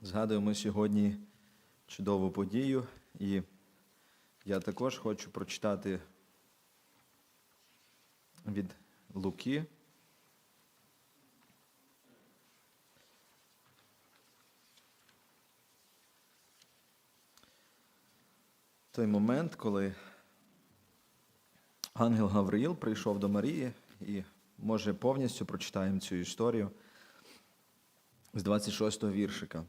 Згадуємо сьогодні чудову подію, і я також хочу прочитати від Луки. Той момент, коли ангел Гавриїл прийшов до Марії, і може повністю прочитаємо цю історію з 26-го віршика.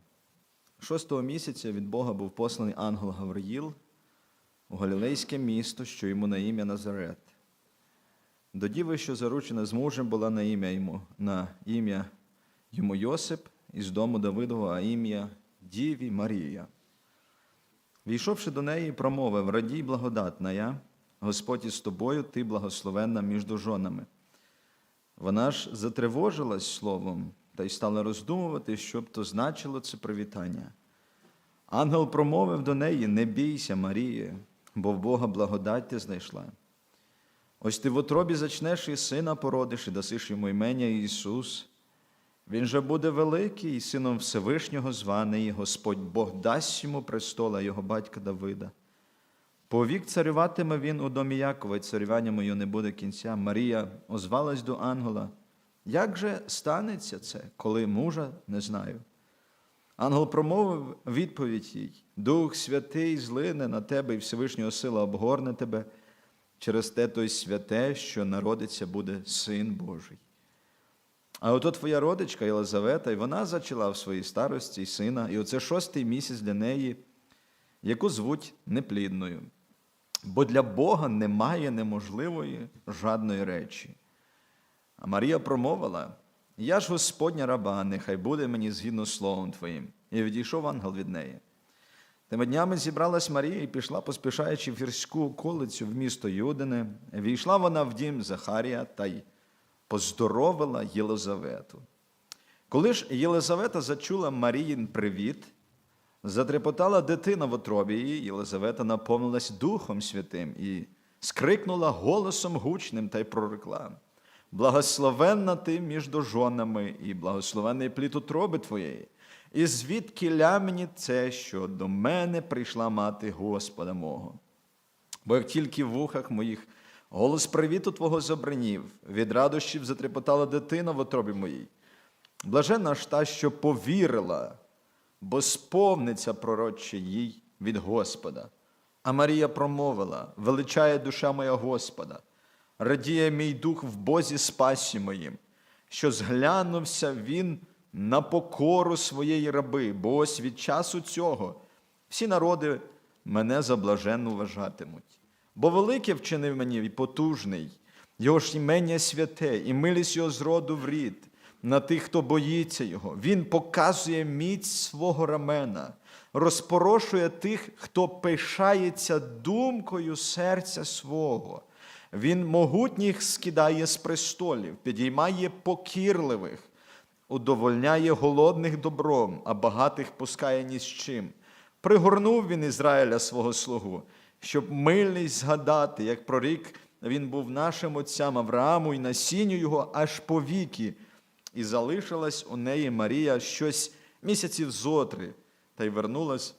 Шостого місяця від Бога був посланий ангел Гавриїл у Галілейське місто, що йому на ім'я Назарет. До діви, що заручена з мужем, була на ім'я йому, на ім'я йому Йосип із дому Давидова, а ім'я Діві Марія. Війшовши до неї, промовив: Радій благодатна я, Господь із тобою, ти благословенна між жонами. Вона ж затривожилась словом та й стала роздумувати, що б то значило це привітання. Ангел промовив до неї: Не бійся, Маріє, бо в Бога благодать ти знайшла. Ось ти в утробі зачнеш і сина породиш, і дасиш йому імення Ісус. Він же буде великий і сином Всевишнього званий, Господь Бог дасть йому престола його батька Давида. Повік царюватиме він у домі Якова, і царювання моє не буде кінця. Марія озвалась до ангела. Як же станеться це, коли мужа не знаю? Ангел промовив відповідь їй: Дух Святий злине на тебе, і Всевишнього сила обгорне тебе. Через те той святе, що народиться, буде син Божий. А ото твоя родичка Єлизавета, і вона зачала в своїй старості й сина, і оце шостий місяць для неї, яку звуть неплідною. Бо для Бога немає неможливої жадної речі. А Марія промовила: Я ж Господня раба, нехай буде мені згідно словом Твоїм. І відійшов ангел від неї. Тими днями зібралась Марія і пішла, поспішаючи в гірську околицю в місто Юдине. Війшла вона в дім Захарія та й поздоровила Єлизавету. Коли ж Єлизавета зачула Маріїн привіт, затрепотала дитина в отробі її, Єлизавета наповнилась Духом Святим і скрикнула голосом гучним та й прорекла. Благословенна ти між жонами, і благословенний плід утроби твоєї. І звідки ля мені це, що до мене прийшла мати Господа мого? Бо як тільки в вухах моїх голос привіту Твого забринів, від радощів затрепотала дитина в отробі моїй. Блаженна ж та, що повірила, бо сповниться пророче їй від Господа. А Марія промовила: величає душа моя Господа, радіє мій дух в Бозі спасі моїм, що зглянувся він на покору своєї раби, бо ось від часу цього всі народи мене за блаженну вважатимуть. Бо велике вчинив мені і потужний, його ж імення святе, і милість його з роду в рід на тих, хто боїться його. Він показує міць свого рамена, розпорошує тих, хто пишається думкою серця свого. Він могутніх скидає з престолів, підіймає покірливих, удовольняє голодних добром, а багатих пускає ні з чим. Пригорнув він Ізраїля свого слугу, щоб мильність згадати, як прорік він був нашим отцям Аврааму і насінню його аж по віки. І залишилась у неї Марія щось місяців зотри, та й вернулась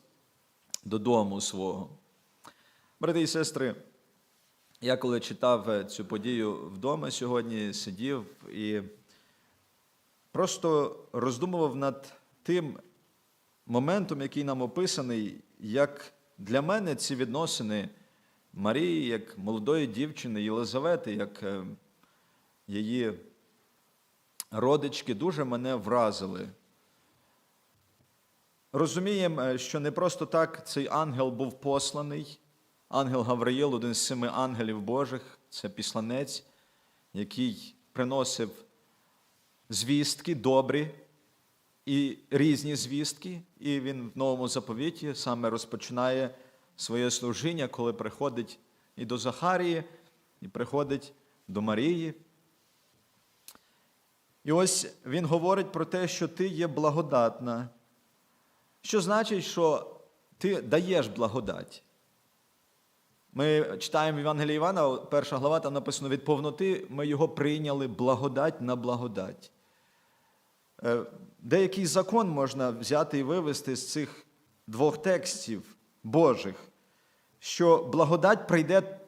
додому свого. Брати і сестри, я коли читав цю подію вдома сьогодні, сидів і просто роздумував над тим моментом, який нам описаний, як для мене ці відносини Марії, як молодої дівчини, Єлизавети, як е, її родички, дуже мене вразили. Розуміємо, що не просто так цей ангел був посланий. Ангел Гавриїл, один з семи ангелів Божих, це післанець, який приносив звістки добрі і різні звістки. І він в новому заповіті саме розпочинає своє служіння, коли приходить і до Захарії, і приходить до Марії. І ось він говорить про те, що ти є благодатна. Що значить, що ти даєш благодать? Ми читаємо в Євангелії Івана, перша глава, там написано від повноти, ми його прийняли благодать на благодать. Е, деякий закон можна взяти і вивести з цих двох текстів Божих, що благодать прийде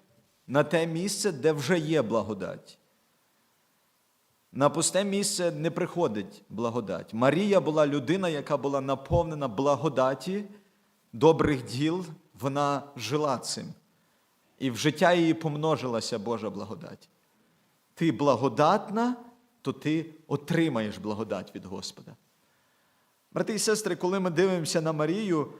на те місце, де вже є благодать. На пусте місце не приходить благодать. Марія була людина, яка була наповнена благодаті, добрих діл, вона жила цим. І в життя її помножилася Божа благодать. Ти благодатна, то ти отримаєш благодать від Господа. Брати і сестри, коли ми дивимося на Марію,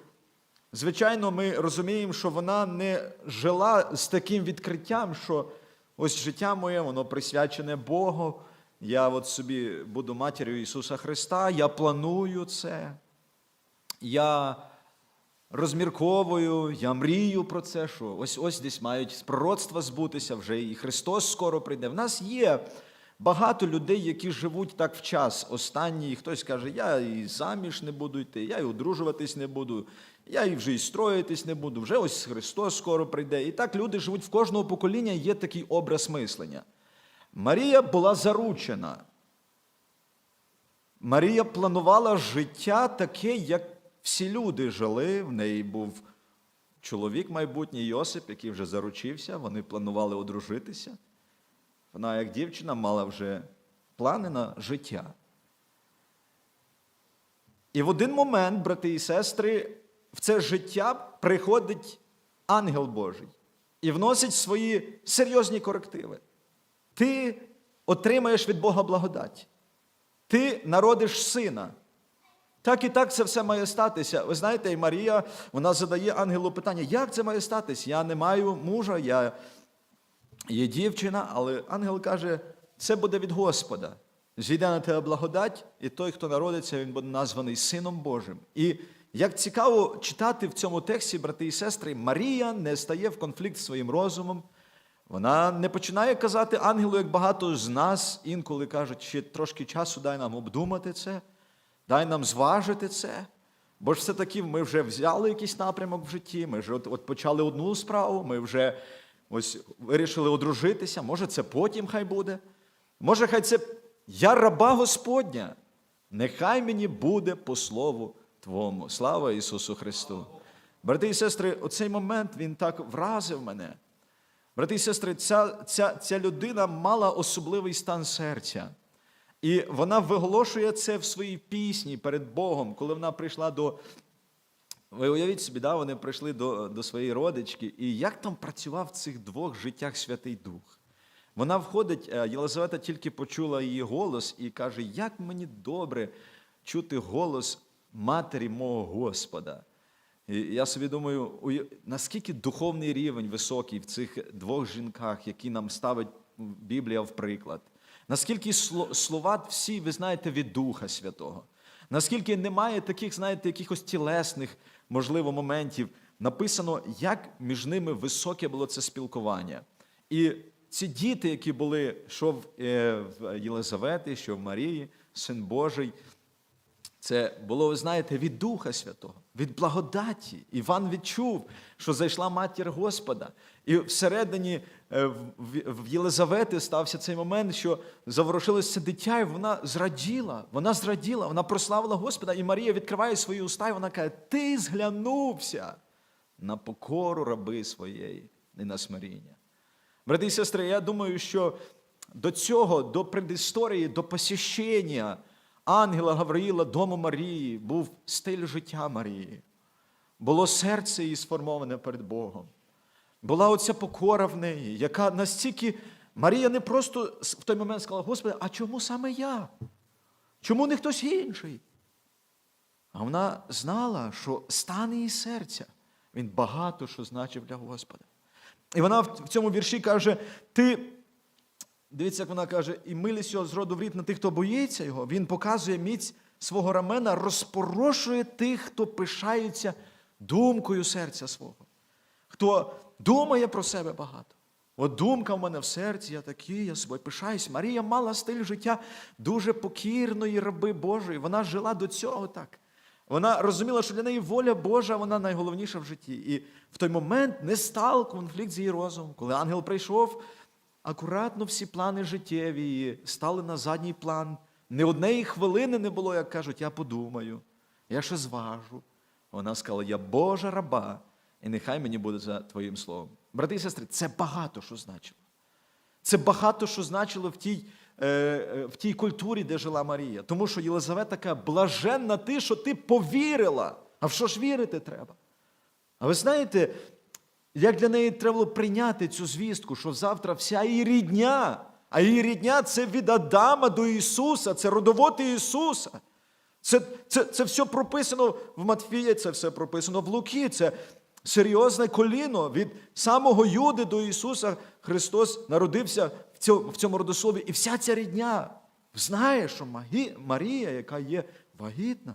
звичайно, ми розуміємо, що вона не жила з таким відкриттям, що ось життя моє, воно присвячене Богу. Я от собі буду матір'ю Ісуса Христа, я планую це. Я розмірковую, я мрію про це, що ось ось десь мають пророцтва збутися вже, і Христос скоро прийде. В нас є багато людей, які живуть так в час останній. Хтось каже, я і заміж не буду йти, я і одружуватись не буду, я і вже і строїтись не буду, вже ось Христос скоро прийде. І так люди живуть в кожного покоління, є такий образ мислення. Марія була заручена. Марія планувала життя таке, як всі люди жили. В неї був чоловік майбутній Йосип, який вже заручився, вони планували одружитися. Вона, як дівчина, мала вже плани на життя. І в один момент, брати і сестри, в це життя приходить ангел Божий і вносить свої серйозні корективи. Ти отримаєш від Бога благодать. Ти народиш сина. Так і так це все має статися. Ви знаєте, і Марія вона задає ангелу питання, як це має статися? Я не маю мужа, я є дівчина, але ангел каже, це буде від Господа. Зійде на тебе благодать, і той, хто народиться, він буде названий Сином Божим. І як цікаво читати в цьому тексті, брати і сестри, Марія не стає в конфлікт з своїм розумом. Вона не починає казати ангелу, як багато з нас інколи кажуть, ще трошки часу дай нам обдумати це, дай нам зважити це. Бо ж все-таки ми вже взяли якийсь напрямок в житті, ми вже от, от почали одну справу, ми вже ось вирішили одружитися. Може, це потім хай буде. Може, хай це я раба Господня. Нехай мені буде по слову Твому. Слава Ісусу Христу. Брати і сестри, оцей момент він так вразив мене. Брати і сестри, ця, ця, ця людина мала особливий стан серця. І вона виголошує це в своїй пісні перед Богом, коли вона прийшла до. Ви уявіть собі, да, вони прийшли до, до своєї родички, і як там працював в цих двох життях Святий Дух. Вона входить, е, Єлизавета тільки почула її голос і каже: Як мені добре чути голос матері мого Господа. І я собі думаю, наскільки духовний рівень високий в цих двох жінках, які нам ставить Біблія в приклад. Наскільки слова всі, ви знаєте, від Духа Святого. Наскільки немає таких, знаєте, якихось тілесних, можливо, моментів. Написано, як між ними високе було це спілкування. І ці діти, які були, що е, в Єлизавети, що в Марії, Син Божий, це було, ви знаєте, від Духа Святого, від благодаті. Іван відчув, що зайшла матір Господа. І всередині е, в- Єлизавети стався цей момент, що заворушилося дитя, і вона зраділа. Вона зраділа, вона прославила Господа. І Марія відкриває свої уста, і вона каже: Ти зглянувся на покору раби своєї і на смиріння. Брати і сестри, я думаю, що до цього, до предісторії, до посіщення ангела Гавриїла дому Марії був стиль життя Марії. Було серце її сформоване перед Богом. Була оця покора в неї, яка настільки Марія не просто в той момент сказала, Господи, а чому саме я? Чому не хтось інший? А вона знала, що стан її серця, він багато що значив для Господа. І вона в цьому вірші каже: ти, дивіться, як вона каже, і милість його з в рід на тих, хто боїться його. Він показує міць свого рамена, розпорошує тих, хто пишаються думкою серця свого, хто думає про себе багато. От думка в мене в серці, я такий, я собою пишаюсь. Марія мала стиль життя дуже покірної раби Божої. Вона жила до цього так. Вона розуміла, що для неї воля Божа вона найголовніша в житті. І в той момент не став конфлікт з її розумом. Коли ангел прийшов, акуратно всі плани життєві стали на задній план. ні однієї хвилини не було, як кажуть, я подумаю, я ще зважу. Вона сказала, я Божа раба, і нехай мені буде за твоїм словом. Брати і сестри, це багато що значило. Це багато що значило в тій, е, е, в тій культурі, де жила Марія. Тому що Єлизавета така блаженна ти, що ти повірила. А в що ж вірити треба? А ви знаєте, як для неї треба було прийняти цю звістку, що завтра вся її рідня, а її рідня це від Адама до Ісуса, це родовод Ісуса. Це, це, це все прописано в Матфія, це все прописано в Луки. Це серйозне коліно від самого Юди до Ісуса Христос народився в цьому, родослові. І вся ця рідня знає, що Марія, яка є вагітна,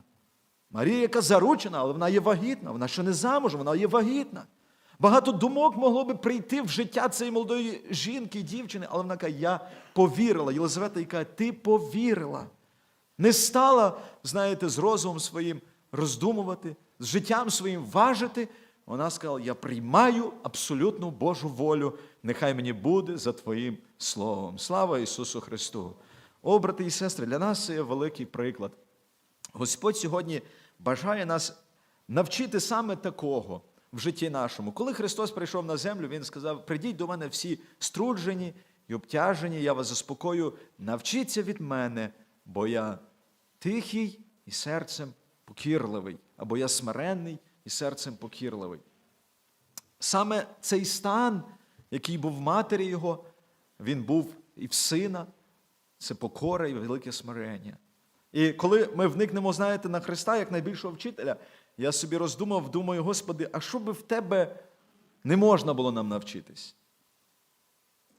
Марія, яка заручена, але вона є вагітна, вона ще не замужем, вона є вагітна. Багато думок могло би прийти в життя цієї молодої жінки, дівчини, але вона каже, я повірила. Єлизавета їй каже, ти повірила. Не стала, знаєте, з розумом своїм роздумувати, з життям своїм важити. Вона сказала: Я приймаю абсолютну Божу волю, нехай мені буде за Твоїм Словом. Слава Ісусу Христу! О, брати і сестри, для нас це є великий приклад. Господь сьогодні бажає нас навчити саме такого в житті нашому. Коли Христос прийшов на землю, Він сказав: прийдіть до мене всі струджені і обтяжені, я вас заспокою, навчіться від мене, бо я тихий і серцем покірливий, або я смиренний і серцем покірливий. Саме цей стан, який був в матері його, він був і в сина, це покора і велике смирення. І коли ми вникнемо, знаєте, на Христа як найбільшого вчителя, я собі роздумав, думаю, Господи, а що би в тебе не можна було нам навчитись?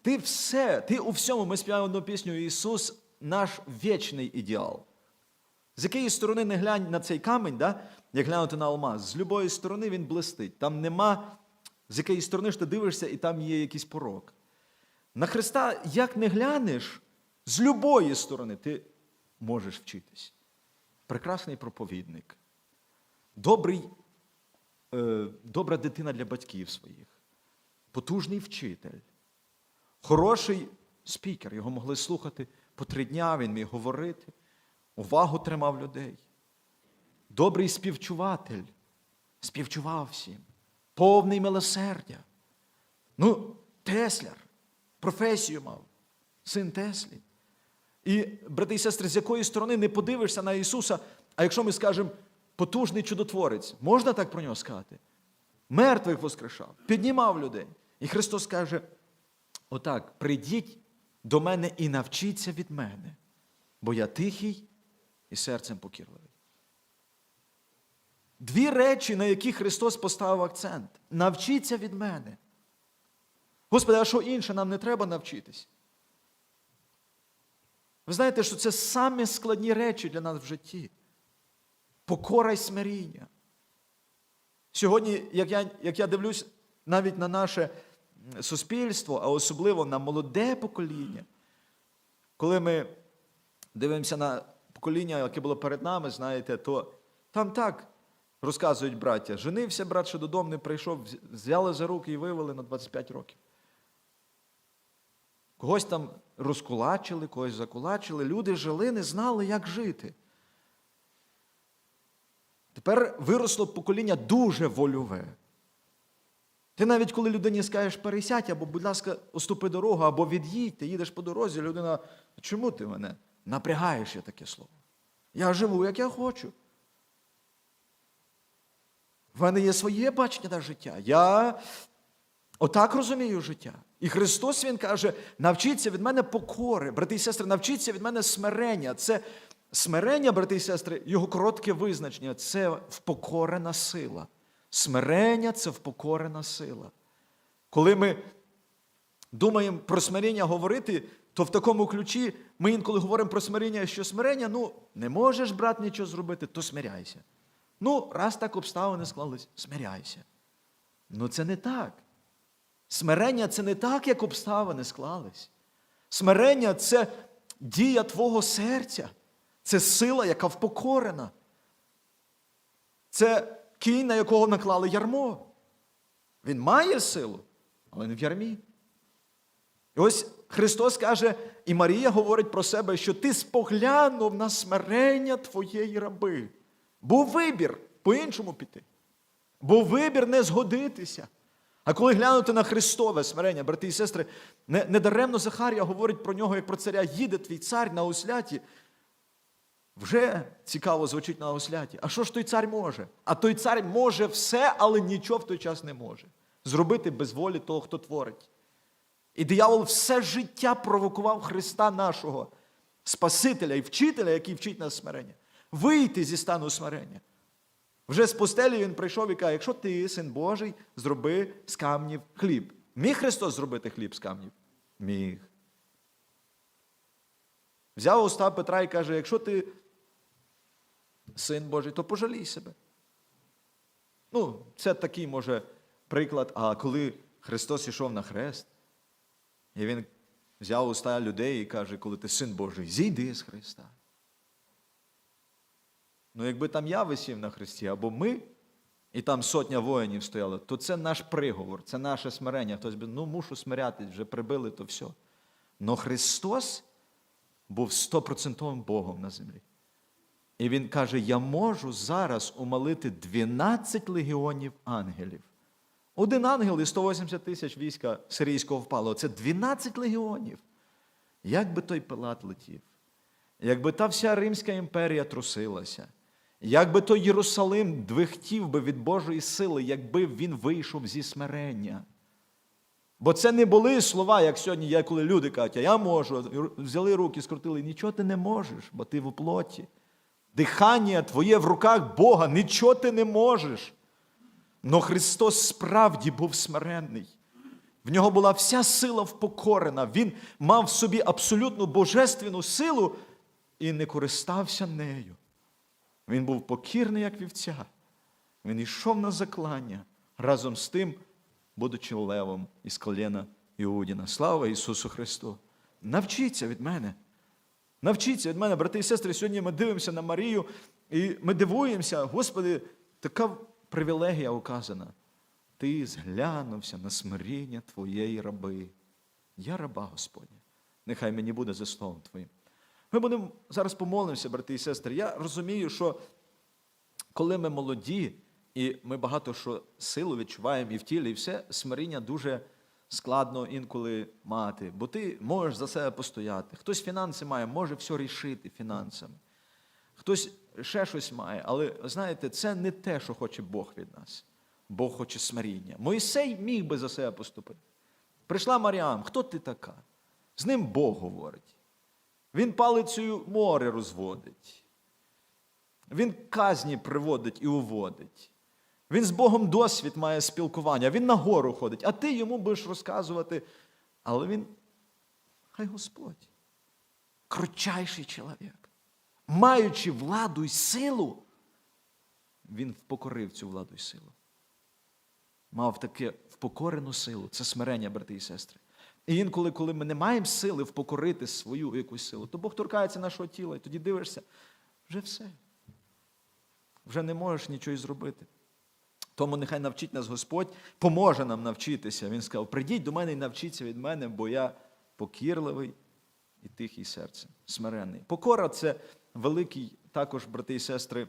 Ти все, ти у всьому, ми співаємо одну пісню, Ісус наш вічний ідеал. З якої сторони не глянь на цей камінь, да? як глянути на алмаз, з любої сторони він блистить. Там нема, з якої сторони ж ти дивишся, і там є якийсь порок. На Христа, як не глянеш, з любої сторони ти можеш вчитись. Прекрасний проповідник, добрий, е, добра дитина для батьків своїх, потужний вчитель, хороший спікер. Його могли слухати по три дня, він міг говорити, увагу тримав людей. Добрий співчуватель, співчував всім, повний милосердя. Ну, Тесляр, професію мав, син Теслі. І, брати і сестри, з якої сторони не подивишся на Ісуса, а якщо ми скажемо потужний чудотворець, можна так про нього сказати? Мертвих воскрешав, піднімав людей. І Христос каже: отак, прийдіть до мене і навчіться від мене, бо я тихий і серцем покірливий. Дві речі, на які Христос поставив акцент. Навчіться від мене. Господи, а що інше нам не треба навчитись? Ви знаєте, що це самі складні речі для нас в житті. Покора й смиріння. Сьогодні, як я, як я дивлюсь навіть на наше суспільство, а особливо на молоде покоління, коли ми дивимося на покоління, яке було перед нами, знаєте, то там так розказують браття. Женився, брат, що додому не прийшов, взяли за руки і вивели на 25 років. Когось там розкулачили, когось закулачили. Люди жили, не знали, як жити. Тепер виросло покоління дуже вольове. Ти навіть коли людині скажеш пересядь, або, будь ласка, уступи дорогу, або від'їдь, ти їдеш по дорозі, людина, чому ти мене напрягаєш я таке слово? Я живу, як я хочу. В мене є своє бачення на життя. Я отак розумію життя. І Христос Він каже: навчіться від мене покори, брати і сестри, навчіться від мене смирення. Це смирення, брати і сестри, його коротке визначення це впокорена сила. Смирення це впокорена сила. Коли ми думаємо про смирення говорити, то в такому ключі ми інколи говоримо про смирення, що смирення, ну, не можеш, брат, нічого зробити, то смиряйся. Ну, раз так обставини склались, смиряйся. Ну, це не так. Смирення це не так, як обставини склались. Смирення це дія твого серця. Це сила, яка впокорена. Це кінь, на якого наклали ярмо. Він має силу, але не в ярмі. І ось Христос каже, і Марія говорить про себе, що ти споглянув на смирення твоєї раби. Був вибір по-іншому піти. Був вибір не згодитися. А коли глянути на Христове смирення, брати і сестри, не- недаремно Захарія говорить про нього як про царя, їде твій цар на осляті. Вже цікаво звучить на осляті. А що ж той цар може? А той цар може все, але нічого в той час не може. Зробити без волі того, хто творить. І диявол все життя провокував Христа нашого, Спасителя і вчителя, який вчить нас смирення. Вийти зі стану смирення. Вже з постелі він прийшов і каже, якщо ти, син Божий, зроби з камнів хліб. Міг Христос зробити хліб з камнів? Міг. Взяв уста Петра і каже: якщо ти син Божий, то пожалій себе. Ну, це такий, може, приклад. А коли Христос ішов на хрест, і Він взяв уста людей і каже, коли ти син Божий, зійди з Христа. Ну, якби там я висів на хресті, або ми, і там сотня воїнів стояло, то це наш приговор, це наше смирення. Хтось би, ну мушу смирятись, вже прибили, то все. Но Христос був стопроцентовим Богом на землі. І Він каже: Я можу зараз умолити 12 легіонів ангелів. Один ангел і 180 тисяч війська сирійського впало. Це 12 легіонів. Як би той Пилат летів, якби та вся Римська імперія трусилася, якби той Єрусалим двихтів би від Божої сили, якби він вийшов зі смирення. Бо це не були слова, як сьогодні коли люди кажуть, а я можу, взяли руки, скрутили, нічого ти не можеш, бо ти в плоті. Дихання твоє в руках Бога, нічого ти не можеш. Но Христос справді був смиренний. В нього була вся сила впокорена. Він мав в собі абсолютну божественну силу і не користався нею. Він був покірний, як вівця. Він йшов на заклання разом з тим, будучи левом із коліна Іудіна. Слава Ісусу Христу! Навчіться від мене. Навчіться від мене, брати і сестри. Сьогодні ми дивимося на Марію і ми дивуємося, Господи, така привілегія указана. Ти зглянувся на смиріння твоєї раби. Я раба Господня. Нехай мені буде за словом Твоїм. Ми будемо зараз помолимося, брати і сестри. Я розумію, що коли ми молоді, і ми багато що силу відчуваємо і в тілі, і все, смиріння дуже складно інколи мати. Бо ти можеш за себе постояти. Хтось фінанси має, може все рішити фінансами. Хтось ще щось має, але знаєте, це не те, що хоче Бог від нас. Бог хоче смиріння. Моїсей міг би за себе поступити. Прийшла Маріам, хто ти така? З ним Бог говорить. Він палицею море розводить. Він казні приводить і уводить. Він з Богом досвід має спілкування, він на гору ходить, а ти йому будеш розказувати. Але він, хай Господь, крутчайший чоловік, маючи владу і силу, він впокорив цю владу і силу. Мав таке впокорену силу. Це смирення, брати і сестри. І інколи, коли ми не маємо сили впокорити свою якусь силу, то Бог торкається нашого тіла, і тоді дивишся, вже все. Вже не можеш нічого й зробити. Тому нехай навчить нас Господь, поможе нам навчитися. Він сказав: прийдіть до мене і навчіться від мене, бо я покірливий і тихий серцем, смиренний. Покора це великий, також, брати і сестри,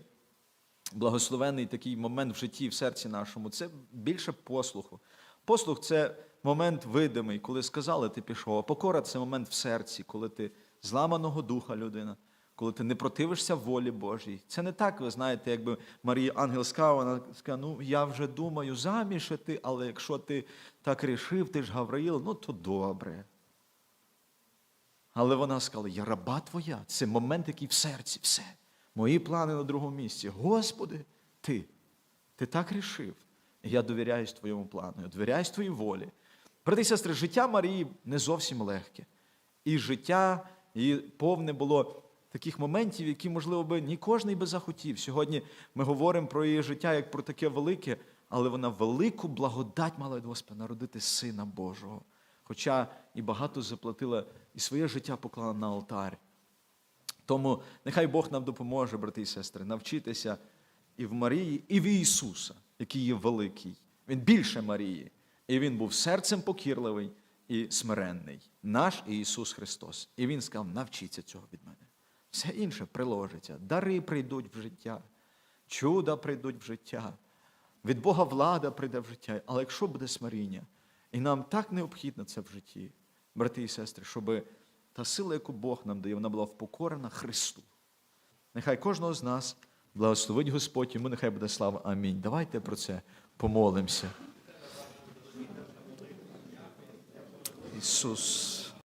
благословений такий момент в житті, в серці нашому. Це більше послуху. Послух це момент видимий, коли сказали, ти пішов. А покора це момент в серці, коли ти зламаного духа людина, коли ти не противишся волі Божій. Це не так, ви знаєте, якби Марія Ангел сказала, вона сказала, ну я вже думаю заміж ти, але якщо ти так рішив, ти ж Гавраїл, ну то добре. Але вона сказала, я раба твоя. Це момент, який в серці, все. Мої плани на другому місці. Господи, ти, ти так рішив. Я довіряюсь твоєму плану, я довіряюсь твоїй волі. Брати сестри, життя Марії не зовсім легке. І життя її повне було таких моментів, які, можливо, би не кожен би захотів. Сьогодні ми говоримо про її життя як про таке велике, але вона велику благодать мала від Господа народити Сина Божого. Хоча і багато заплатила, і своє життя поклала на алтар. Тому нехай Бог нам допоможе, брати і сестри, навчитися і в Марії, і в Ісуса, який є великий. Він більше Марії. І він був серцем покірливий і смиренний, наш Ісус Христос. І Він сказав: навчіться цього від мене. Все інше приложиться. Дари прийдуть в життя, чуда прийдуть в життя, від Бога влада прийде в життя. Але якщо буде смиріння, і нам так необхідно це в житті, брати і сестри, щоб та сила, яку Бог нам дає, вона була впокорена Христу. Нехай кожного з нас благословить Господь, йому нехай буде слава. Амінь. Давайте про це помолимося. Ісус.